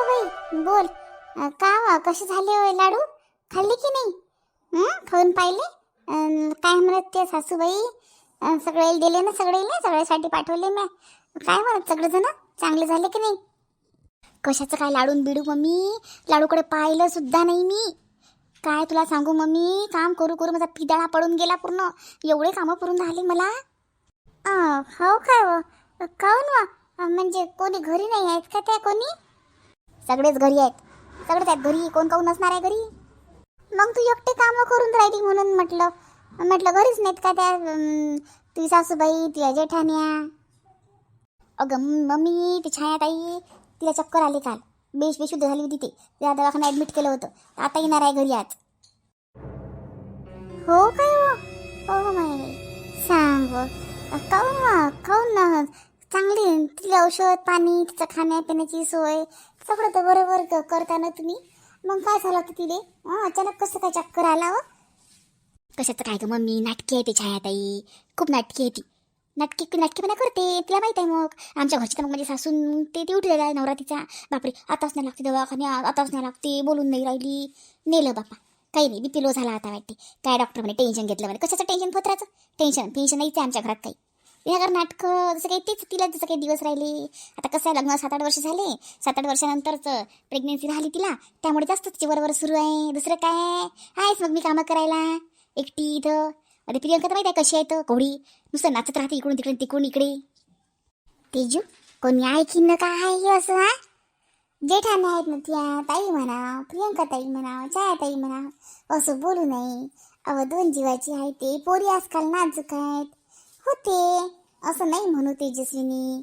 हो बाई बोल. का वा कसे झाले होय लाडू? खाल्ले की नाही? खाऊन पाहिले? काय म्हणत ते सासूबाई? सगळे दिले ना सगळे सगळ्यासाठी पाठवले मी काय म्हणत सगळेजण? चांगले झाले की नाही? कशाचं काय लाडून बिडू मम्मी? लाडूकडे पाहिलं सुद्धा नाही मी. काय तुला सांगू मम्मी? काम करू करू माझा पिदाळा पडून गेला पूर्ण. एवढे कामं करून राहिले मला. हो काय व? काऊन वा? म्हणजे कोणी घरी नाही आहेत का त्या कोणी? सगळेच घरी आहेत. सगळेच आहेत घरी. कोण काऊन नसणार आहे घरी? मग तू एकटे कामं करून राहिली म्हणून म्हटलं. म्हटलं घरीच नाहीत का त्या तुझी सासूबाई तुझ्या जेठाण्या? अगं मम्मी ती छायाताई तिला चक्कर आली काल. बेश बेशुद्ध झाली होती ते. त्या दवाखाना ॲडमिट केलं होतं. आता येणार आहे घरी आज. हो काय हो? हो, हो माय. सांग काऊ काऊन काऊन ना चांगली तिला औषध पाणी तिचं खाण्यापिण्याची सोय सगळं तर बरोबर क- करता ना तुम्ही. मग काय झालं होतं तिले? हं, अचानक कसं काय चक्कर आला हो? व कशाचं काय ग मम्मी नाटकी आहे ती छायाताई खूप नाटकी आहे ती. नाटकी नाटकीपणा करते तिला माहीत आहे मग. आमच्या घरची तर मग माझी सासून ते ती उठलेला आहे नवरा तिचा बापरे आताच नाही लागते दवाखान्या आताच नाही लागते बोलून नाही राहिली. नेलं बापा. काही नाही बीपी लो झाला आता वाटते. काय डॉक्टर म्हणे टेन्शन घेतलं म्हणे. कशाचं टेन्शन पत्राचं? टेन्शन टेन्शन नाहीच आहे आमच्या घरात काही. विनागर नाटकं जसं काही तेच तिला जसं काही दिवस राहिले. आता कसं आहे लग्न सात आठ वर्ष झाले. सात आठ वर्षानंतरच प्रेग्नेन्सी राहिली तिला. त्यामुळे जास्त तिची वरवर सुरू आहे. दुसरं काय? आहेच मग मी कामं करायला. एकटी इथं. अरे प्रियंका तर माहिती आहे कशी आहे तर कोडी नुसतं नाचत राहते इकडून तिकडून तिकडून इकडे. तेजू कोणी आहे की न काय आहे हे असं हा? जेठाने आहेत ना त्या. ताई म्हणा प्रियंका ताई म्हणा छाया ताई म्हणा असं बोलू नये. अव दोन जीवाची आहे ते. पोरी आजकाल नाजूक आहेत. होते. असं नाही म्हणू तेजस्विनी.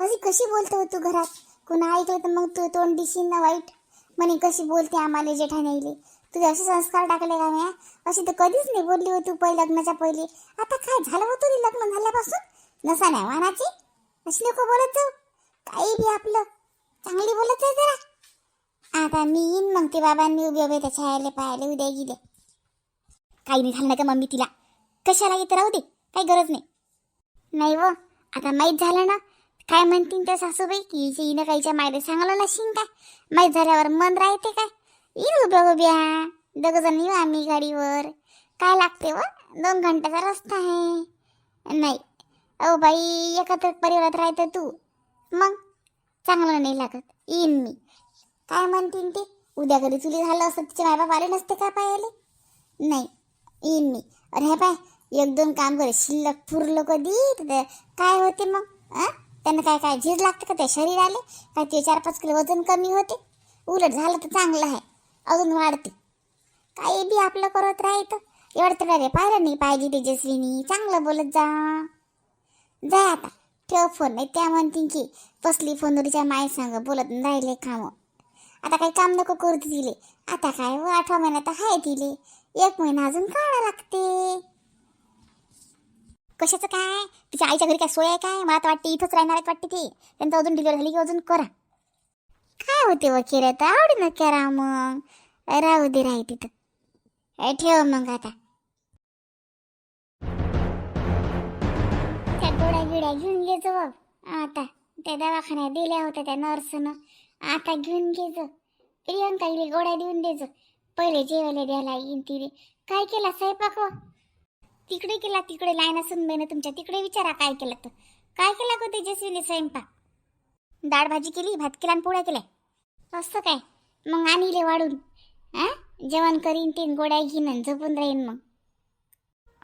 अशी कशी बोलतो तू घरात? कुणा ऐकलं तर मग तू तोंड दिशील ना वाईट? म्हणे कशी बोलते आम्हाला जेठाण्याईले? तुझे असे संस्कार टाकले का म्या? अशी तर कधीच नाही बोलली होती पहिले लग्नाच्या पहिले. आता काय झालं होतं रे लग्न झाल्यापासून? नसा नाही वाहनाची अशी लोक बोलत जाऊ. काही बी आपलं. चांगली बोलत आहे जरा. आता मी येईन मग ते बाबांनी उभे उभे त्याच्या आले पाहायला. उद्या गेले काही नाही झालं ना का मम्मी तिला. कशाला येत राहू दे. काही गरज नाही. नाही व आता माहीत झालं ना. काय म्हणतील त्या सासूबाई? की हिनं काहीच्या मायले सांगलं नशीन काय? माहीत झाल्यावर मन राहते काय? येईल उभ्या उभ्या. दोघ जण येऊ आम्ही गाडीवर. काय लागते व? दोन घंट्याचा रस्ता आहे. नाही. अहो बाई एकत्र परिवारात राहतं तू. मग? चांगलं नाही लागत. येईन मी. काय म्हणतील ते? उद्या घरी चुली झालं असतं तिचे मायबाप आले नसते का पाहिले नाही. येईन मी. अरे हे पाय एक दोन काम कर शिल्लक पुरलं कधी? तर काय होते मग? आ त्यांना काय काय झीज लागते का त्या शरीराले? काय ते चार पाच किलो वजन कमी होते? उलट झालं तर चांगलं आहे. अजून वाढते. काही बी आपलं करत राहायचं. एवढं तर रे पाहिलं नाही पाहिजे तेजस्वीनी. चांगलं बोलत जा. जा आता. ठेव फोन. नाही त्या म्हणतीन की बसली फोनवरीच्या माय सांग बोलत राहिले काम. आता काही काम नको करू तिले. आता काय व आठवा तर आहे तिले. एक महिना अजून काढा लागते. कशाचं काय? तिच्या आईच्या घरी काय सोय आहे काय? मला तर वाटते इथंच राहणार आहेत वाटते ती. त्यांचं अजून डिलिव्हरी झाली की अजून करा. काय होते व केलं तर आवडीनं करा मग. राहू दे राही तिथं ठेव मग आता. त्या गोड्या गिड्या घेऊन घे जो आता त्या दवाखान्यात दिल्या होत्या त्या नर्सनं. आता घेऊन घे जो प्रियंका गोड्या देऊन दे जो पहिले जेवायला द्यायला येईन तिने काय केला स्वयंपाक? व तिकडे केला तिकडे लाईन असून बेन तुमच्या तिकडे विचारा काय केलं तर. काय केला गो तेजस्वीने स्वयंपाक? डाळ भाजी केली भात केला आणि पोळ्या केल्या. असं काय? मग आणले वाढून. हा जेवण करीन ते गोड्या घेईन आणि झोपून राहीन मग.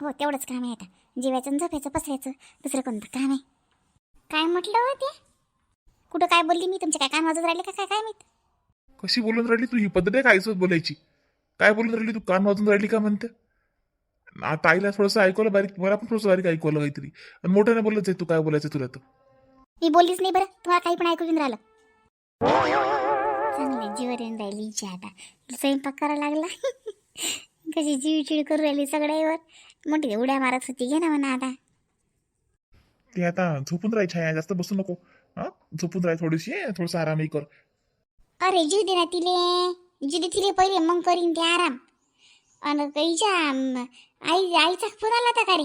हो तेवढंच काम आहे आता. जेवायचं आणि झोपायचं पसरायचं दुसरं कोणतं काम आहे? काय म्हटलं हो ते? कुठं काय बोलली मी? तुमच्या काय कान वाजत राहिले का? काय काय मी कशी बोलून राहिली तू? ही पद्धत आहे काय बोलायची? काय बोलून राहिली तू? कान वाजून राहिली का म्हणते? आता आईला थोडंसं ऐकवलं बारीक मला पण थोडंसं बारीक ऐकवलं काहीतरी. आणि मोठ्याने आहे तू काय बोलायचं तुला तर. मी बोललीच नाही बरं तुम्हाला काही पण ऐकून राहिलं. चांगले जीवर येऊन राहिली हिची आता. स्वयंपाक करायला लागला. कशी जीव चिड करू राहिली सगळ्यावर. मोठी उड्या मारत होती घे ना म्हणा आता. ते आता झोपून राहायची आहे जास्त बसू नको. हा? झोपून राहाय थोडीशी थोडंसं आरामही कर. अरे जीव दे ना तिले. जीव दे तिले पहिले मग करीन ते आराम. आणि हिच्या आई आईचा फोन आला होता का रे?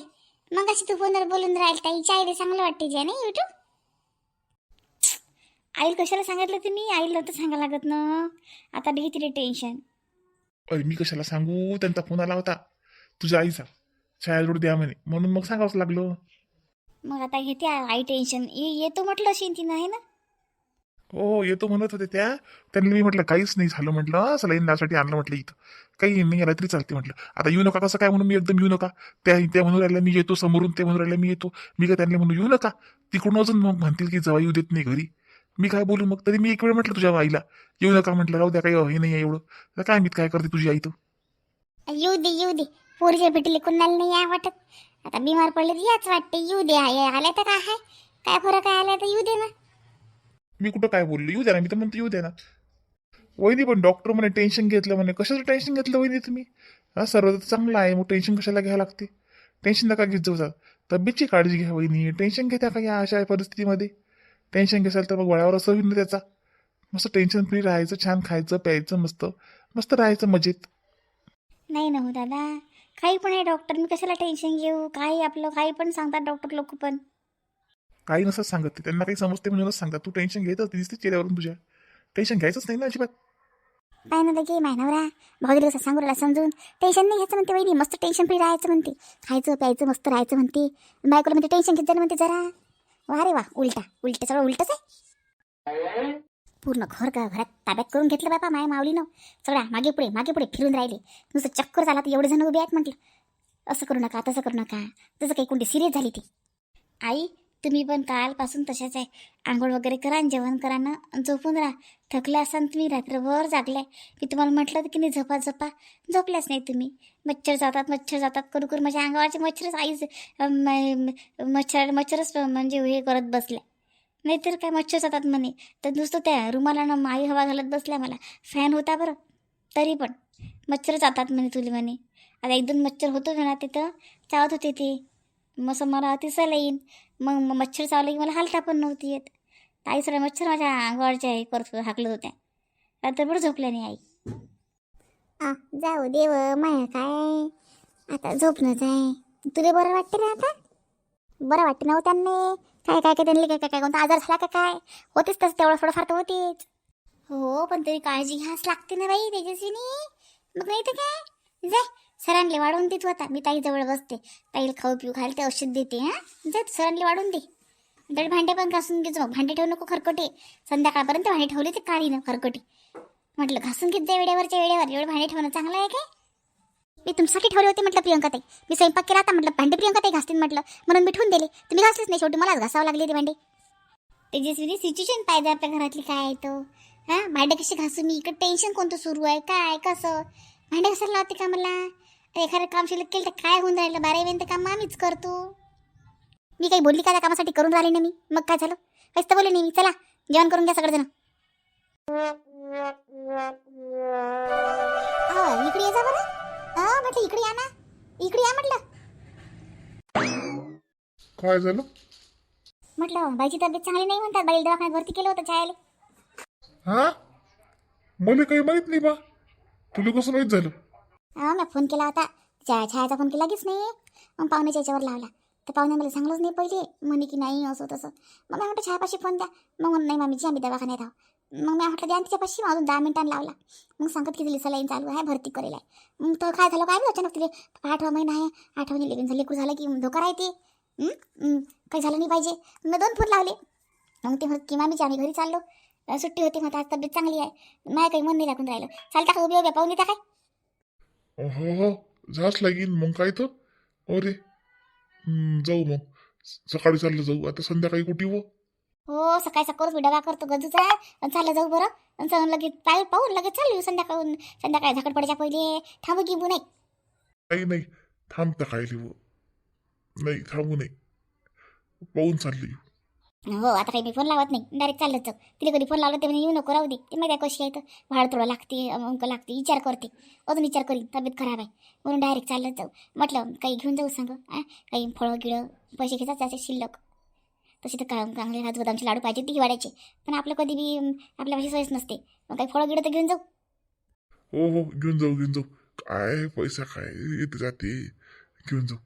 मग अशी तू फोनवर बोलून राहील तर हिच्या आईला चांगलं वाटते जे नाही युट्यूब? आईला कशाला सांगितलं तुम्ही आईला नव्हतं सांगायला लागत ना. आता घेते रे टेन्शन अरे मी कशाला सांगू? त्यांचा फोन आला होता. तुझ्या आईचा. छायाजोड द्या म्हणे. म्हणून मग सांगावंच लागलं. मग आता घेते आई टेन्शन ये- येतो म्हटलं असेल तिनं आहे ना? हो, हो येतो म्हणत होते त्या. त्यांनी मी म्हटलं काहीच नाही झालं म्हटलं. सलाईन द्यासाठी आणलं म्हटलं इथं. काही नाही आलं तरी चालते म्हटलं. आता येऊ नका कसं काय म्हणून मी एकदम येऊ नका. त्या त्या म्हणून राहिल्या मी येतो समोरून ते म्हणून राहिल्या मी येतो. मी काय त्यांना म्हणून येऊ नका. तिकडून अजून मग म्हणतील की जवा येऊ देत नाही घरी. मी काय बोलू मग तरी मी एक वेळ म्हटलं तुझ्या आईला येऊ नका म्हटलं राहू द्या काही हे नाही आहे एवढं. तर काय मी काय करते तुझी आई तर? येऊ दे येऊ दे. पोरीच्या भेटीले कुणाला नाही या वाटत. आता बिमार पडले तर याच वाटते. येऊ दे आय- आल्या तर काय आहे? काय फरक आहे आल्या तर येऊ दे ना. मी कुठं काय बोललो? येऊ द्या ना मी तर म्हणतो येऊ द्या ना. वहिनी पण डॉक्टर म्हणे टेन्शन घेतलं म्हणे. कशाचं टेन्शन घेतलं वहिनी तुम्ही? हा सर्व तर चांगलं आहे. मग टेन्शन कशाला घ्यावं लागते? टेन्शन नका घेत जाऊ तब्येतची काळजी घ्या वहिनी. टेन्शन घेता का या अशा परिस्थितीमध्ये? टेन्शन घेसाल तर मग वळावर असं होईल ना त्याचा. मस्त टेन्शन फ्री राहायचं छान खायचं प्यायचं मस्त. मस्त राहायचं मजेत. नाही ना हो दादा. काही पण आहे डॉक्टर मी कशाला टेन्शन घेऊ? काही आपलं काही पण सांगतात डॉक्टर लोक पण. काही नसत सांगत. ते त्यांना काही समजते म्हणूनच सांगतात. तू टेन्शन घेतच दिसते चेहऱ्यावरून तुझ्या. टेन्शन घ्यायचंच नाही ना अजिबात. काय ना माय नवरा भाऊजीला कसं सांगू राहिला समजून. टेन्शन नाही घ्यायचं म्हणते वहिनी. मस्त टेन्शन फ्री राहायचं म्हणते. खायचं प्यायचं मस्त राहायचं म्हणते. बायकोला म्हणते टेन्शन घेत जाणं म्हणते जरा. वा रे वा उलटा. उलटा सगळं उलटच आहे. पूर्ण घर का घरात ताब्यात करून घेतलं बापा माय माऊलीनं. सगळ्या मागे पुढे मागे पुढे फिरून राहिले. नुसतं चक्कर झाला तर एवढे जण उभे आहेत म्हटलं. असं करू नका तसं करू नका. तसं काही कोणती सिरियस झाली ती. आई तुम्ही पण कालपासून तशाच आहे. आंघोळ वगैरे करा आणि जेवण करा ना. झोपून राहा. थकले असाल तुम्ही रात्रभर जागलाय मी तुम्हाला म्हटलं होतं की नाही झोपा झोपा. झोपल्याच नाही तुम्ही. मच्छर जातात मच्छर जातात. करू करू माझ्या अंगावरचे मच्छरच आईच मच्छर मच्छरच म्हणजे हे करत बसल्या. नाहीतर काय मच्छर जातात म्हणे. तर नुसतं त्या रुमाला ना माई हवा घालत बसल्या मला. फॅन होता बरं. तरी पण. मच्छर जातात म्हणे तुला म्हणे. आता एक दोन मच्छर होतो ना तिथं. चावत होते ते. मग मला तिसं येईन मग मच्छर चावले की मला हालता पण नव्हती येत. आई सगळ्या मच्छर माझ्या अंगावरच्या हे करत हाकलत होत्या. रात्रभर झोपल्या नाही आई. आ जाऊ देव माया काय? आता झोपणंच आहे. तुला बरं वाटते ना आता? बरं वाटते ना हो त्यांनी? काय काय काय त्यांनी काय काय काय कोणता आजार झाला का काय? होतेच तसं तेवढं थोडंफार तर होतेच. हो पण तरी काळजी घ्यास लागते ना बाई तेजस्विनी मग नाही तर काय? जाय सरांले वाढवून दे तू आता मी ताईजवळ बसते. ताईला खाऊ पिऊ घालते ते औषध देते हां? जा सरांले वाढून दे. दड भांडे पण घासून घेतो मग भांडे ठेवू नको खरकोटे. संध्याकाळपर्यंत भांडे ठेवले ते काढीनं खरकोटे. म्हटलं घासून घेत जा वेळेवरच्या वेळेवर. एवढं भांडे ठेवणं चांगलं आहे काय? मी तुमच्यासाठी ठेवले होते म्हटलं प्रियंका ताई. मी स्वयंपाक केला आता म्हटलं. भांडे प्रियंका ताई घासतील म्हटलं. म्हणून मी ठेवून दिले. तुम्ही घासलेच नाही शेवटी. मलाच घासावं लागले ते भांडे. तेजस्वीने सिच्युएशन पाहिजे आपल्या घरातली काय आहे तो? हां? भांडे कसे घासून मी? इकडे टेन्शन कोणतं सुरू आहे? काय? कसं? भांडे घासायला लावते का मला? एखादं काम शिल्लक केलं तर काय होऊन राहिलं? बारा वेळेन तर काम आम्हीच करतो. मी काही बोलली का त्या कामासाठी? करून राहिली ना मी. मग काय झालं? काहीच तर बोलले नाही मी. चला जेवण करून घ्या सगळेजण. हा, इकडे ये जा बरं. हा म्हटलं इकडे या ना. इकडे या म्हटलं. काय झालं? म्हटलं बाईची तब्येत चांगली नाही म्हणतात. बाई दवाखान्यात भरती केलं होतं छायाले हा? मला काही माहीत नाही बा. तुला कसं माहीत झालं? हा मी फोन केला होता. छाया छायाचा फोन केला कीच नाही मग पाहुण्याच्या याच्यावर लावला. तर पाहुणे मला सांगलंच नाही पहिले. म्हणे की नाही असं तसं. मग मी म्हटलं छायापाशी फोन द्या. मग म्हणून नाही मामीची आम्ही दवाखान्यात आहो मग मी म्हटलं द्या तिच्यापाशी. मग अजून दहा मिनिटांनी लावला. मग सांगत की तिला सलाईन चालू आहे भरती करेल आहे. मग तर काय झालं काय अचानक तिथे आठवा महिना आहे. आठवा महिने लेकरं झाले लेकरू झालं की धोका राहते. काही झालं नाही पाहिजे. मी दोन फोन लावले. मग ते म्हणत की मामीची आम्ही घरी चाललो. सुट्टी होती म्हणता आज तब्येत चांगली आहे. नाही काही मन नाही लागून राहिलं. चालता का उभी उभ्या पाहुणे त्या काय? हो हो. जाच लागेल मग काय तर? अरे जाऊ मग. सकाळी चाललं जाऊ. आता संध्याकाळी कुठे हो हो सकाळी सकाळच मी डबा करतो गजूचा. आणि चाललं जाऊ बरं. आणि चालून लगेच पाय पाहून लगेच चालू येऊ संध्याकाळून. संध्याकाळी झाकड पडायच्या पहिले. थांबू गिबू नाही नाही नाही. थांबता काय लिहू नाही थांबू नाही पाहून चालली. हो आता काही मी फोन लावत नाही. डायरेक्ट चाललं जाऊ तिला कधी फोन लावला ते म्हणजे येऊ नको राहू दे. ते माहिती कशी आहे तर भाड थोडं लागते अंक लागते विचार करते. अजून विचार करीन तब्येत खराब आहे. म्हणून डायरेक्ट चाललं जाऊ. म्हटलं काही घेऊन जाऊ सांग आ? काही फळं गिळं पैसे घेतात त्याचे शिल्लक. तसे तर का चांगले काजू बदामचे लाडू पाहिजे ती वाढायचे पण आपलं कधी बी आपल्या पैसे सोयच नसते. मग काही फळं गिळं तर घेऊन जाऊ. हो हो घेऊन जाऊ घेऊन जाऊ. काय पैसा काय येते जाते. घेऊन जाऊ.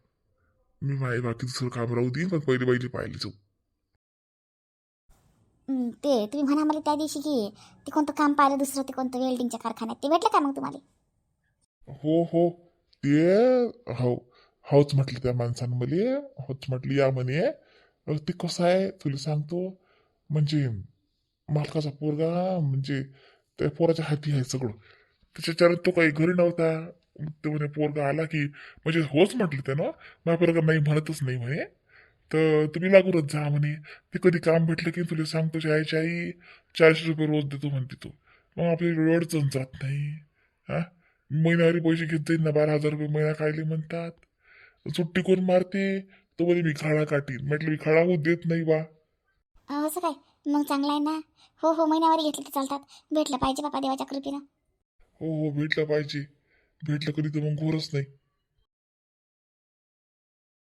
मी माझे बाकी दुसरं काम राहू देईन पण पहिले पहिले पाहिले जाऊ. ते तुम्ही म्हणा मला त्या दिवशी की ते कोणतं काम पाहिलं दुसरं ते कोणतं वेल्डिंगच्या कारखान्यात ते भेटलं का मग तुम्हाला? हो हो. ते हो होच म्हटलं त्या माणसानं मला होच म्हटलं या म्हणे. ते कसं आहे? तुला सांगतो. म्हणजे मालकाचा पोरगा म्हणजे त्या पोराच्या हाती आहे सगळं. त्याच्याच्यानं तो काही घरी नव्हता. तो म्हणे पोरगा आला की म्हणजे होच म्हटलं त्यानं. माझ्या पोरगा नाही म्हणतच नाही म्हणे. तर तुम्ही लागूनच जा म्हणे. ते कधी काम भेटलं की तुला सांगतो चायची आई चारशे रुपये रोज देतो म्हणते तो. मग आपली वेळच जात नाही. हा? महिन्यावारी पैसे घेत जाईन ना बारा हजार रुपये महिना काढले म्हणतात. सुट्टी कोण मारते? तो म्हणे मी खाडा काटीन. म्हटलं मी खाडा होत देत नाही बा. असं काय? मग चांगलं आहे ना? हो हो महिन्यावर घेतले तर चालतात. भेटलं पाहिजे बापा देवाच्या कृपेनं. हो हो भेटलं पाहिजे. भेटलं कधी तर मग घोरच नाही.